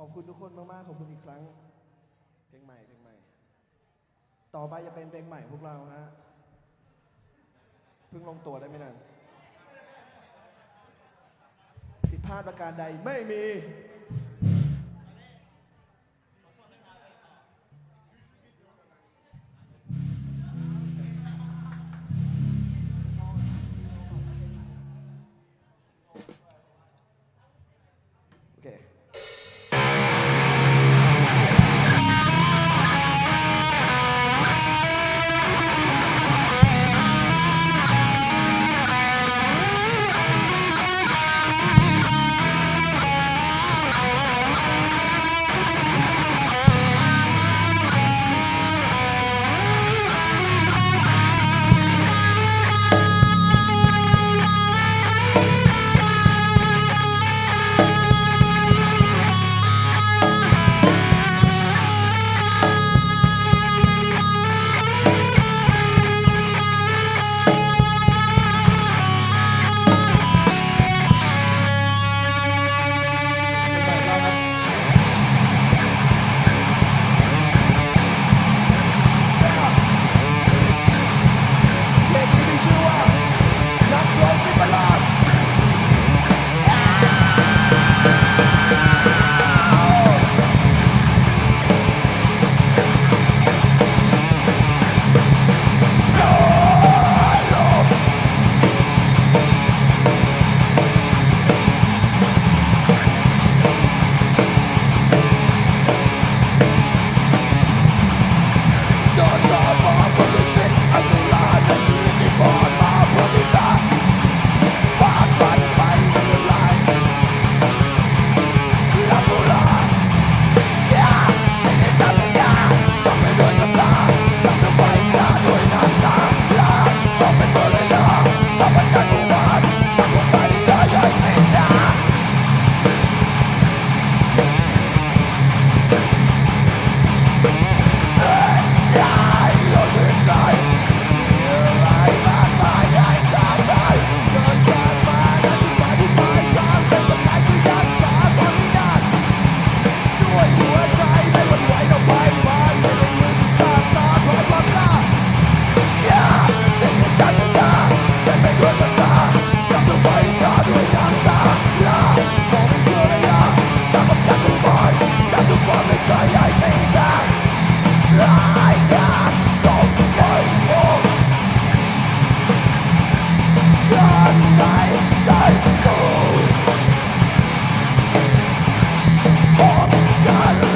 ขอบคุณทุกคนมากๆ ขอบคุณอีกครั้ง เพลงใหม่เพลงใหม่ ต่อไปจะเป็นเพลงใหม่พวกเราฮะ เพิ่งลงตัวได้ไม่นาน ผิดพลาดประการใดไม่มี Bye. Oh God.